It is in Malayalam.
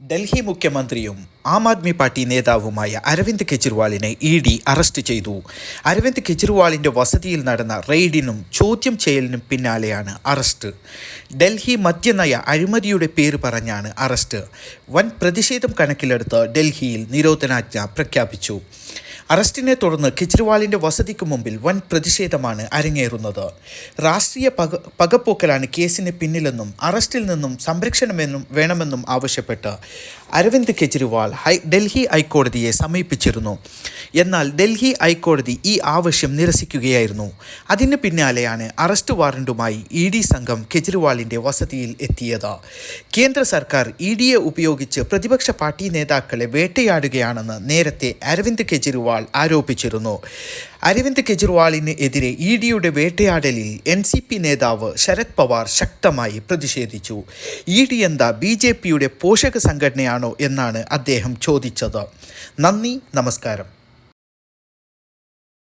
ഡൽഹി മുഖ്യമന്ത്രിയും ആം ആദ്മി പാർട്ടി നേതാവുമായ അരവിന്ദ് കെജ്രിവാളിനെ ഇ ഡി അറസ്റ്റ് ചെയ്തു. അരവിന്ദ് കെജ്രിവാളിന്റെ വസതിയിൽ നടന്ന റെയ്ഡിനും ചോദ്യം ചെയ്യലിനും പിന്നാലെയാണ് അറസ്റ്റ്. ഡൽഹി മദ്യനയ അഴിമതിയുടെ പേര് പറഞ്ഞാണ് അറസ്റ്റ്. വൻ പ്രതിഷേധം കണക്കിലെടുത്ത് ഡൽഹിയിൽ നിരോധനാജ്ഞ പ്രഖ്യാപിച്ചു. അറസ്റ്റിനെ തുടർന്ന് കെജ്രിവാളിന്റെ വസതിക്ക് മുമ്പിൽ വൻ പ്രതിഷേധമാണ് അരങ്ങേറുന്നത്. രാഷ്ട്രീയ പക പകപ്പോക്കലാണ് കേസിന് പിന്നിലെന്നും അറസ്റ്റിൽ നിന്നും സംരക്ഷണമെന്നും വേണമെന്നും ആവശ്യപ്പെട്ട് അരവിന്ദ് കെജ്രിവാൾ ഹൈ ഡൽഹി ഹൈക്കോടതിയെ സമീപിച്ചിരുന്നു. എന്നാൽ ഡൽഹി ഹൈക്കോടതി ഈ ആവശ്യം നിരസിക്കുകയായിരുന്നു. അതിന് പിന്നാലെയാണ് അറസ്റ്റ് വാറണ്ടുമായി ഇ ഡി സംഘം കെജ്രിവാളിന്റെ വസതിയിൽ എത്തിയത്. കേന്ദ്ര സർക്കാർ ഇ ഡിയെ ഉപയോഗിച്ച് പ്രതിപക്ഷ പാർട്ടി നേതാക്കളെ വേട്ടയാടുകയാണെന്ന് നേരത്തെ അരവിന്ദ് കെജ്രിവാൾ ആരോപിച്ചിരുന്നു. അരവിന്ദ് കെജ്രിവാളിന് എതിരെ ഇ ഡിയുടെ വേട്ടയാടലിൽ എൻ സി പി നേതാവ് ശരത് പവാർ ശക്തമായി പ്രതിഷേധിച്ചു. ഇ ഡി എന്താ ബി ജെ പിയുടെ പോഷക സംഘടനയാണോ എന്നാണ് അദ്ദേഹം ചോദിച്ചത്. നന്ദി നമസ്കാരം.